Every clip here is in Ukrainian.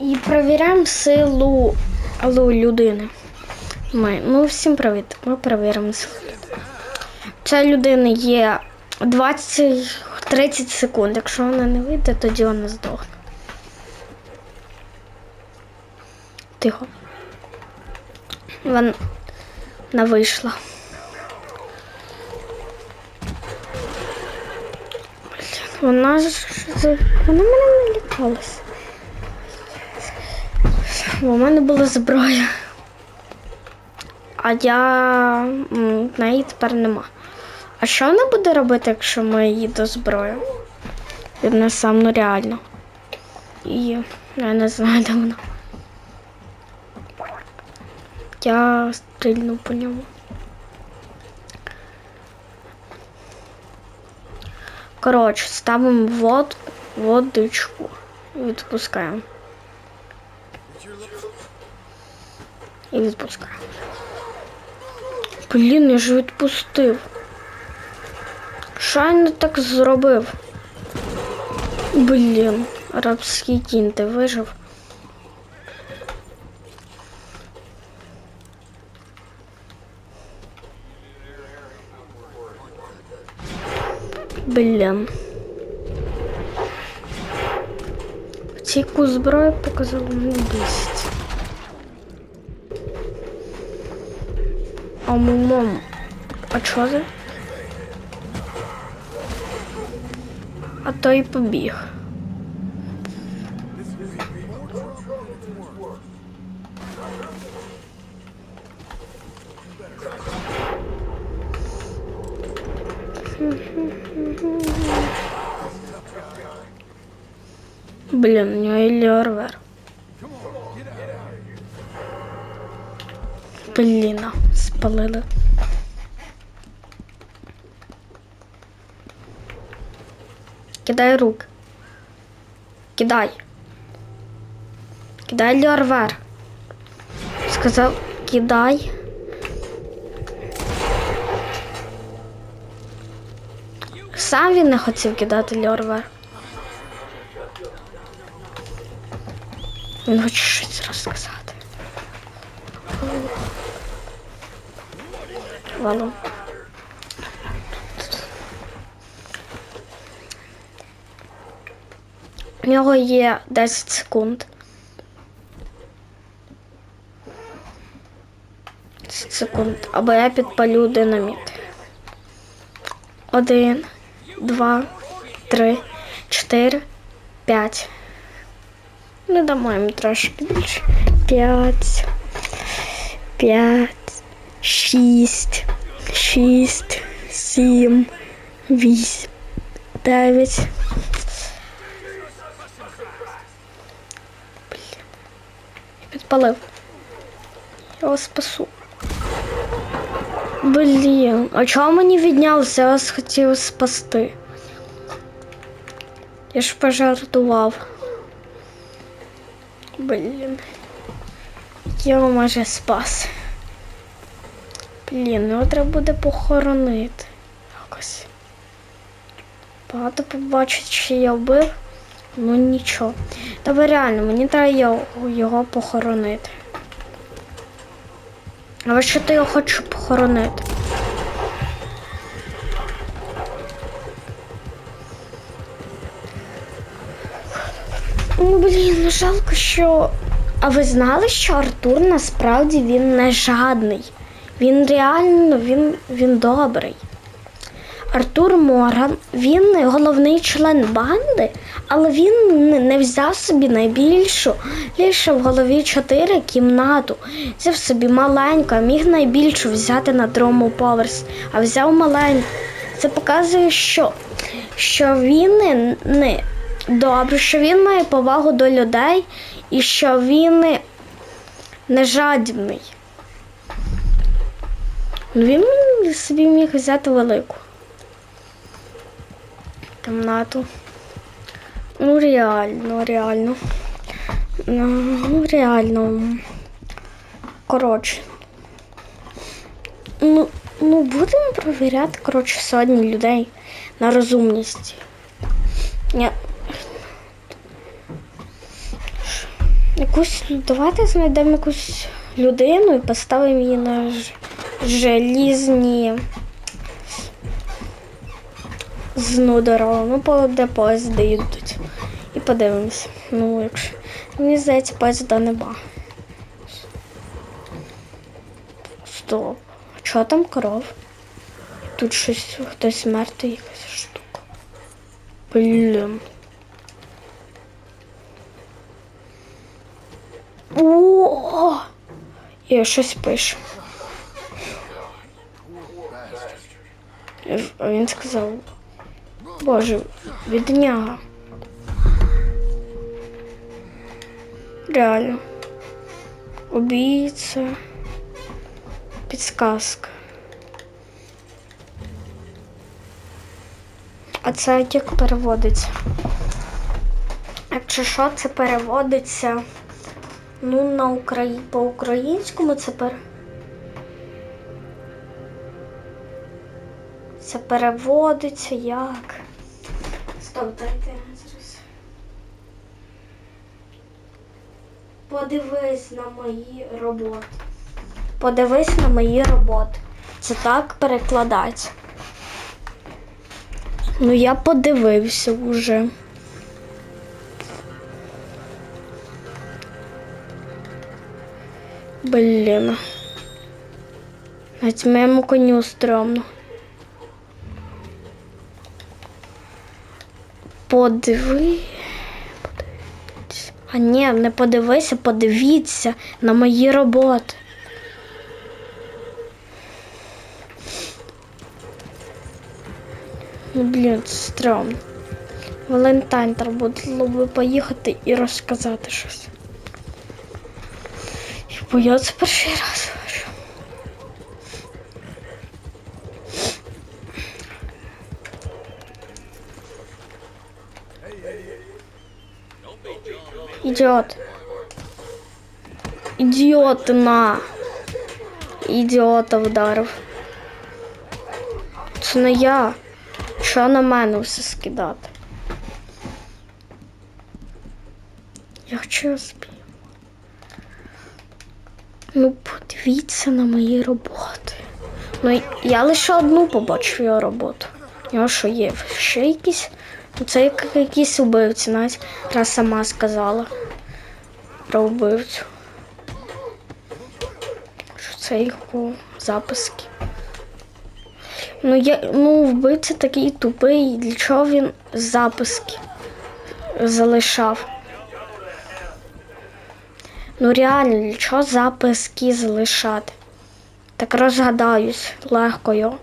І перевіряємо силу людини. Ми, ну, всім привіт. Ми перевіримо силу людини. Ця людина є 20-30 секунд. Якщо вона не вийде, тоді вона здохне. Тихо. Вона, вийшла. Вона ж вона мене не. В мене була зброя. А я неї тепер нема. А що вона буде робити, якщо ми її зброю? Віднесемо, ну реально. І я не знаю, де вона. Я стрільну по ньому. Коротше, ставимо вод, водичку і відпускаємо. І відпускаємо. Блін, я ж відпустив. Що я не так зробив? Блін, рабський кінь, ти вижив. Блін. Ці яку зброю показав мені бісить. А мам, а чого це? А то і побіг. Блін, у нього є лервер. Блін, А, спалили. Кидай рук. Кидай. Кидай лервер. Сказав, кидай. Сам він не хотів кидати льорвер. Він хоче щось розказати. Валом. У нього є 10 секунд. 10 секунд. Або я підпалю динаміт. Один, два, три, чотири, п'ять. Не дамо їм трошки більше. П'ять. П'ять. Шість. Шість. Сім. Вісім. Дев'ять. Підпалив. Я вас спасу. Блін, а чого мені віднялося? Я вас хотів спасти. Я ж пожартував. Блін. Я його майже спас. Блін, його треба буде похоронити. Якось. Багато побачить, що я вбив. Ну нічого. Та реально, мені треба його, похоронити. А що ти його хочу похоронити? Ну, блін, ну жалко, що. А ви знали, що Артур насправді він не жадний. Він реально він, він добрий. Артур Морган, він головний член банди, але він не- взяв собі найбільшу, лише в голові чотири кімнату. Взяв собі маленьку, а міг найбільшу взяти на другому поверсі, а взяв маленьку. Це показує, що, що він не, не добре, що він має повагу до людей і що він не, не жадібний. Ну, Він собі міг взяти велику кімнату. Ну, реально, реально. Ну, реально. Коротше. Ну, ну будемо провіряти, коротше, сьогодні людей на розумність. Ні. Якусь, давайте знайдемо якусь людину і поставимо її на желізні зну дорогу. Ну, де поїзди йдуть. І подивимось. Ну, якщо. Мені здається, поїзда нема. Стоп. Чого там коров? Тут щось хтось мертвий якась штука. Блін. О! Я щось пишу. А він сказав. Боже, відняга. Реально. Убийца. Підсказка. А це як переводиться? Якщо що, це переводиться. Ну, на Украї... по-українському це пер... Це переводиться як. Стоп, дайте зараз. Подивись на мої роботи. Подивись на мої роботи. Це так перекладається. Ну, я подивився вже. Блін. Навіть моєму коню стрьомно. Подиви. А ні, не подивися, подивіться на мої роботи. Ну, блін, стрьомно. Валентайн треба було би поїхати і розказати щось. Бо я це перший раз Ідіот. Ідіот на. Ідіота вдарив. Це не я. Що на мене все скидати? Я хочу спів. Ну, подивіться на мої роботи. Ну, я лише одну побачив його роботу. У що є? Ще якісь. Ну, це як якісь убивці, навіть раз сама сказала про вбивцю. Що це його записки. Ну, я, ну, вбивця такий тупий. Для чого він записки залишав? Ну реально, для чого записки залишати? Так розгадаюсь легко його.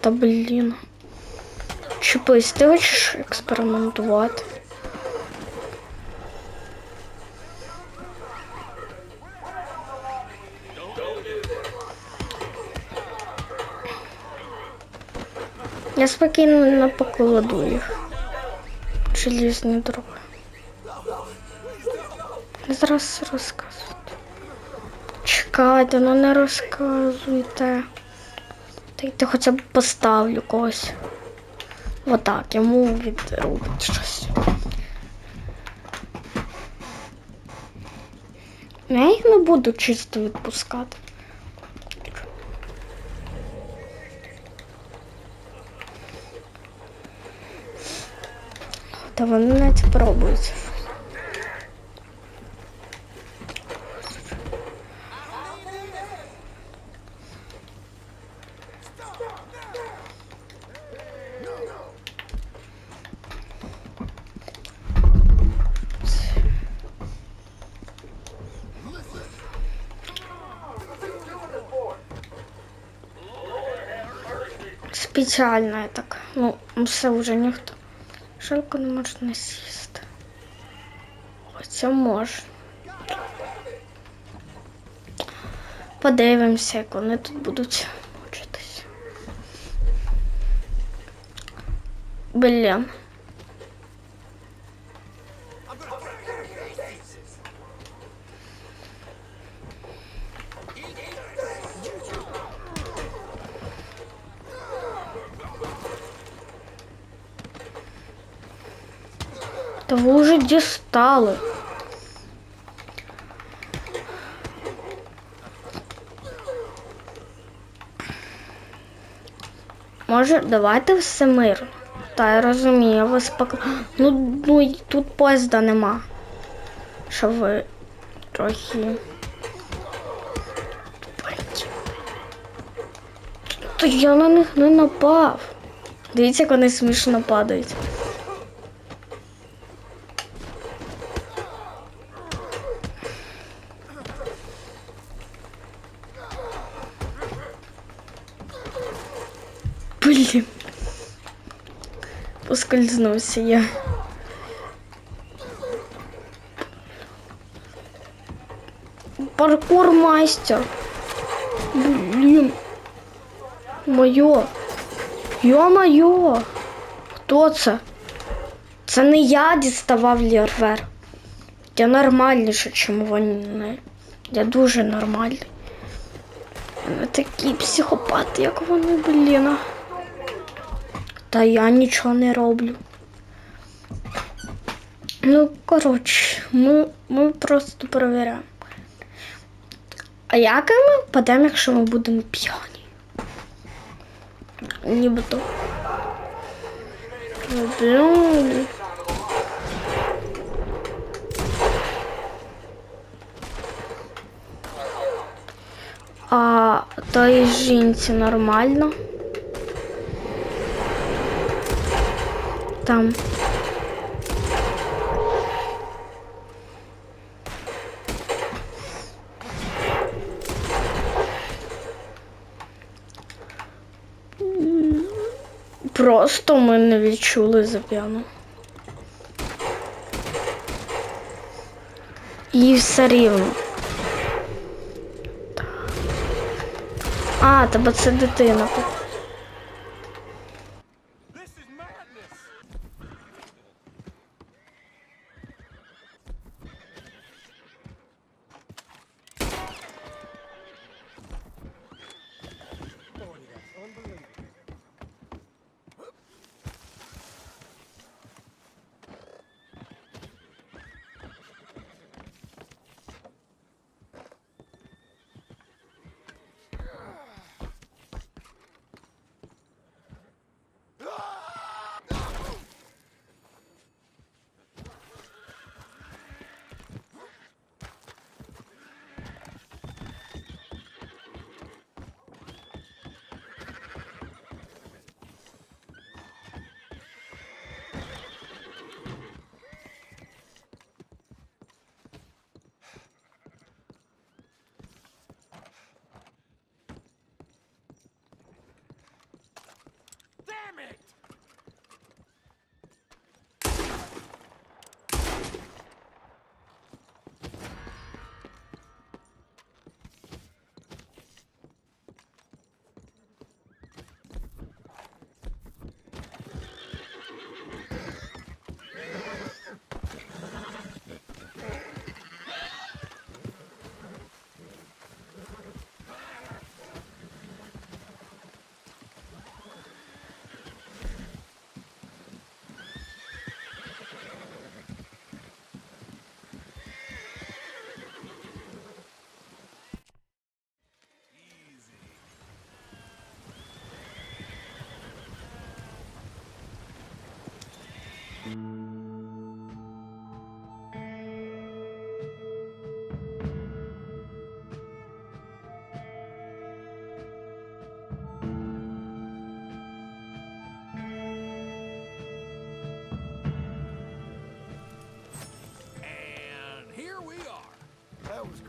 Та блін. Чіпись, ти хочеш експериментувати? Я спокійно покладу їх. Железні дороги. Зараз розказувати. Чекайте, ну не розказуйте. Дайте хоча б поставлю когось. Отак, йому відробить щось. Я їх не буду чисто відпускати. Та вони навіть пробують. Спеціально я так. Ну, все вже ніхто. Жалко не можна сісти. Оце може. Подивимося, як вони тут будуть мучитись. Блін. Вже. Може, давайте все мирно. Та я розумію, я вас пок... Ну, ну тут поїзда нема. Що ви трохи. Та я на них не напав. Дивіться, як вони смішно падають. Блін. Поскользнувся я. Паркур мастер. Блін. Моє. Йо-моє. Хто це? Це не я діставав лірвер. Я нормальніше, чим вони. Я дуже нормальний. Не такі психопати, як вони, блін. Та я нічого не роблю. Ну, коротше, ми, ми просто перевіряємо. А як ми падемо, якщо ми будемо п'яні? Нібито. Блін. А той жінці нормально. Там. Просто ми не відчули зап'яну. І все рівно. А, тебе це дитина.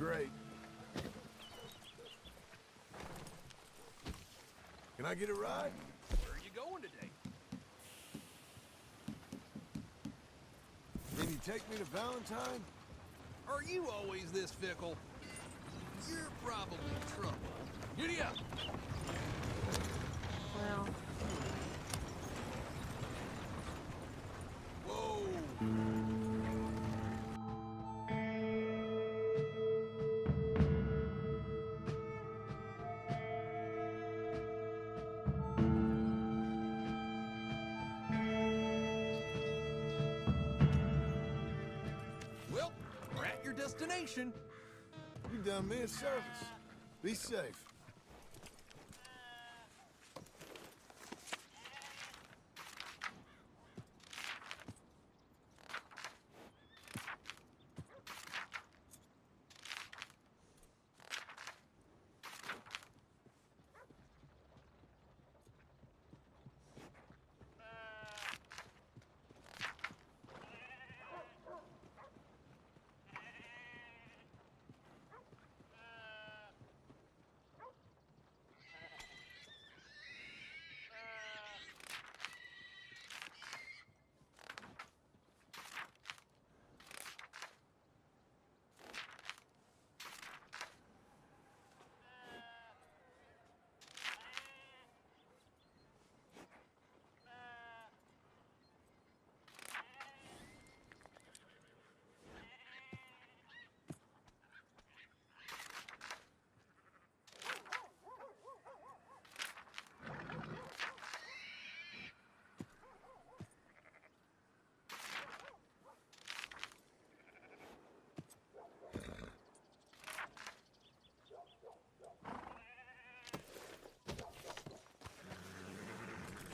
Great. Can I get a ride? Where are you going today? Can you take me to Valentine? Are you always this fickle? You're probably trouble. Giddy up! Well. Destination. You done me a service. Be safe.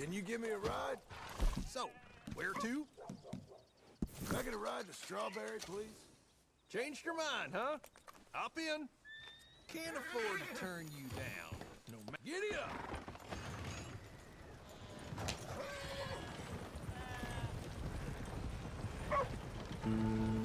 Can you give me a ride? So, where to? Can I get a ride to Strawberry, please? Changed your mind, huh? Hop in. Can't afford to turn you down. No ma- Giddy up! Hmm.